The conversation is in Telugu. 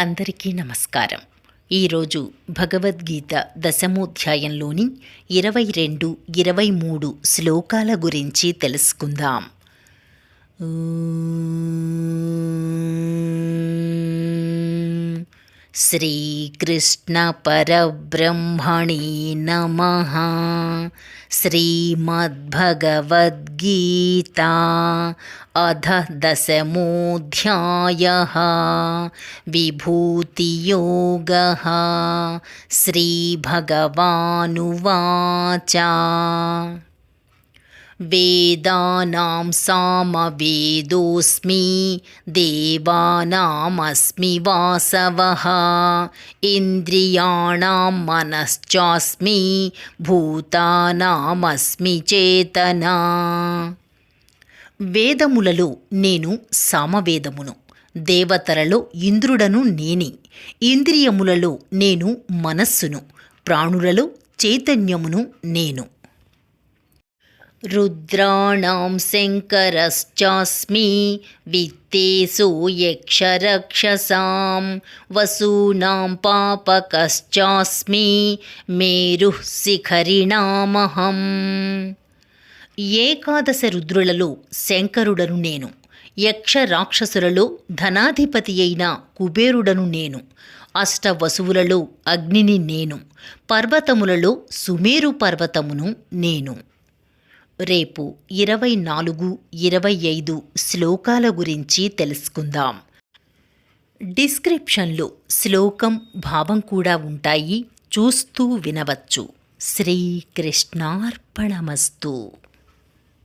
అందరికీ నమస్కారం. ఈరోజు భగవద్గీత దశమోధ్యాయంలోని ఇరవై రెండు ఇరవై మూడు శ్లోకాల గురించి తెలుసుకుందాం. श्रीकृष्णपरब्रह्मणे नमः। श्रीमद्भगवद्गीता अध दशमोऽध्यायः। विभूतियोगः। श्रीभगवानुवाच। వేదానాం సామవేదోస్మి దేవానామస్మి వాసవ ఇంద్రియాణం మనశ్చాస్మి భూతానామస్మి చేతన వేదములలో నేను సామవేదమును దేవతలలో ఇంద్రుడను నేనే. ఇంద్రియములలో నేను మనస్సును ప్రాణులలో చైతన్యమును నేను. रुद्राणां शङ्करश्चास्मि वित्तेषु यक्षरक्षसां वसूनां पापकश्चास्मि मेरुः శిఖరిణామహం ఏకాదశ రుద్రులలో శంకరుడను నేను యక్ష రాక్షసులలో ధనాధిపతి అయిన కుబేరుడను నేను అష్ట వసువులలో అగ్నిని నేను పర్వతములలో సుమేరు పర్వతమును నేను రేపు ఇరవై నాలుగు ఇరవై ఐదు శ్లోకాల గురించి తెలుసుకుందాం. డిస్క్రిప్షన్లో శ్లోకం భావం కూడా ఉంటాయి. చూస్తూ వినవచ్చు. శ్రీకృష్ణార్పణమస్తు.